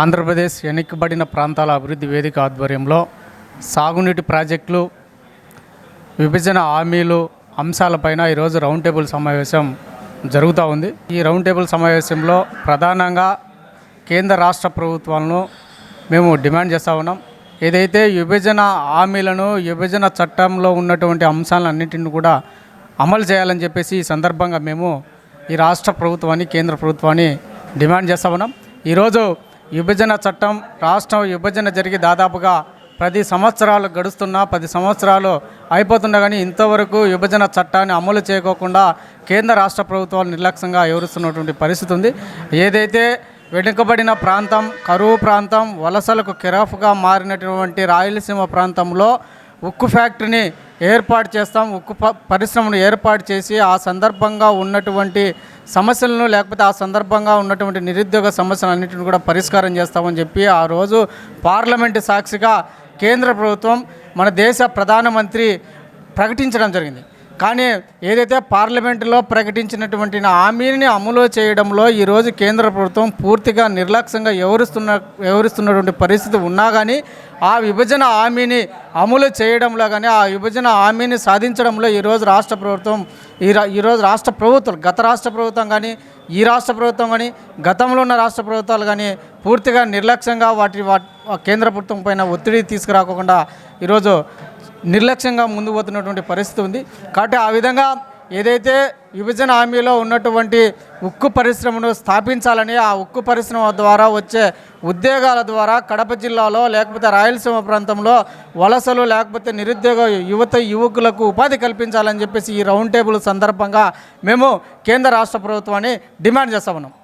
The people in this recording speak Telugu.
ఆంధ్రప్రదేశ్ వెనుకబడిన ప్రాంతాల అభివృద్ధి వేదిక ఆధ్వర్యంలో సాగునీటి ప్రాజెక్టులు విభజన హామీలు అంశాలపైన ఈరోజు రౌండ్ టేబుల్ సమావేశం జరుగుతూ ఉంది. ఈ రౌండ్ టేబుల్ సమావేశంలో ప్రధానంగా కేంద్ర రాష్ట్ర ప్రభుత్వాలను మేము డిమాండ్ చేస్తూ ఉన్నాం. ఏదైతే విభజన హామీలను విభజన చట్టంలో ఉన్నటువంటి అంశాలన్నింటిని కూడా అమలు చేయాలని చెప్పేసి ఈ సందర్భంగా మేము ఈ రాష్ట్ర ప్రభుత్వాన్ని కేంద్ర ప్రభుత్వాన్ని డిమాండ్ చేస్తూ ఉన్నాం. ఈరోజు విభజన చట్టం రాష్ట్రం విభజన జరిగి దాదాపుగా పది సంవత్సరాలు గడుస్తున్నా పది సంవత్సరాలు అయిపోతున్నా కానీ ఇంతవరకు విభజన చట్టాన్ని అమలు చేయకోకుండా కేంద్ర రాష్ట్ర ప్రభుత్వాలు నిర్లక్ష్యంగా వివరిస్తున్నటువంటి పరిస్థితి ఉంది. ఏదైతే వెనుకబడిన ప్రాంతం కరువు ప్రాంతం వలసలకు కెరఫ్గా మారినటువంటి రాయలసీమ ప్రాంతంలో ఉక్కు ఫ్యాక్టరీని ఏర్పాటు చేస్తాం ఉక్కు ప- పరిశ్రమను ఏర్పాటు చేసి ఆ సందర్భంగా ఉన్నటువంటి సమస్యలను లేకపోతే ఆ సందర్భంగా ఉన్నటువంటి నిరుద్యోగ సమస్యలన్నింటిని కూడా పరిష్కారం చేస్తామని చెప్పి ఆ రోజు పార్లమెంటు సాక్షిగా కేంద్ర ప్రభుత్వం మన దేశ ప్రధానమంత్రి ప్రకటించడం జరిగింది. కానీ ఏదైతే పార్లమెంటులో ప్రకటించినటువంటి హామీని అమలు చేయడంలో ఈరోజు కేంద్ర ప్రభుత్వం పూర్తిగా నిర్లక్ష్యంగా వ్యవహరిస్తున్న వ్యవహరిస్తున్నటువంటి పరిస్థితి ఉన్నా కానీ ఆ విభజన హామీని అమలు చేయడంలో కానీ ఆ విభజన హామీని సాధించడంలో ఈరోజు రాష్ట్ర ప్రభుత్వం ఈ రా- ఈరోజు రాష్ట్ర ప్రభుత్వం గత రాష్ట్ర ప్రభుత్వం కానీ ఈ రాష్ట్ర ప్రభుత్వం కానీ గతంలో ఉన్న రాష్ట్ర ప్రభుత్వాలు కానీ పూర్తిగా నిర్లక్ష్యంగా వాటి వాటి కేంద్ర ప్రభుత్వం పైన ఒత్తిడి తీసుకురాకుండా ఈరోజు నిర్లక్ష్యంగా ముందు పోతున్నటువంటి పరిస్థితి ఉంది. కాబట్టి ఆ విధంగా ఏదైతే విభజన హామీలో ఉన్నటువంటి ఉక్కు పరిశ్రమను స్థాపించాలని ఆ ఉక్కు పరిశ్రమ ద్వారా వచ్చే ఉద్యోగాల ద్వారా కడప జిల్లాలో లేకపోతే రాయలసీమ ప్రాంతంలో వలసలు లేకపోతే నిరుద్యోగ యువత యువకులకు ఉపాధి కల్పించాలని చెప్పేసి ఈ రౌండ్ టేబుల్ సందర్భంగా మేము కేంద్ర రాష్ట్ర ప్రభుత్వాన్ని డిమాండ్ చేస్తా ఉన్నాం.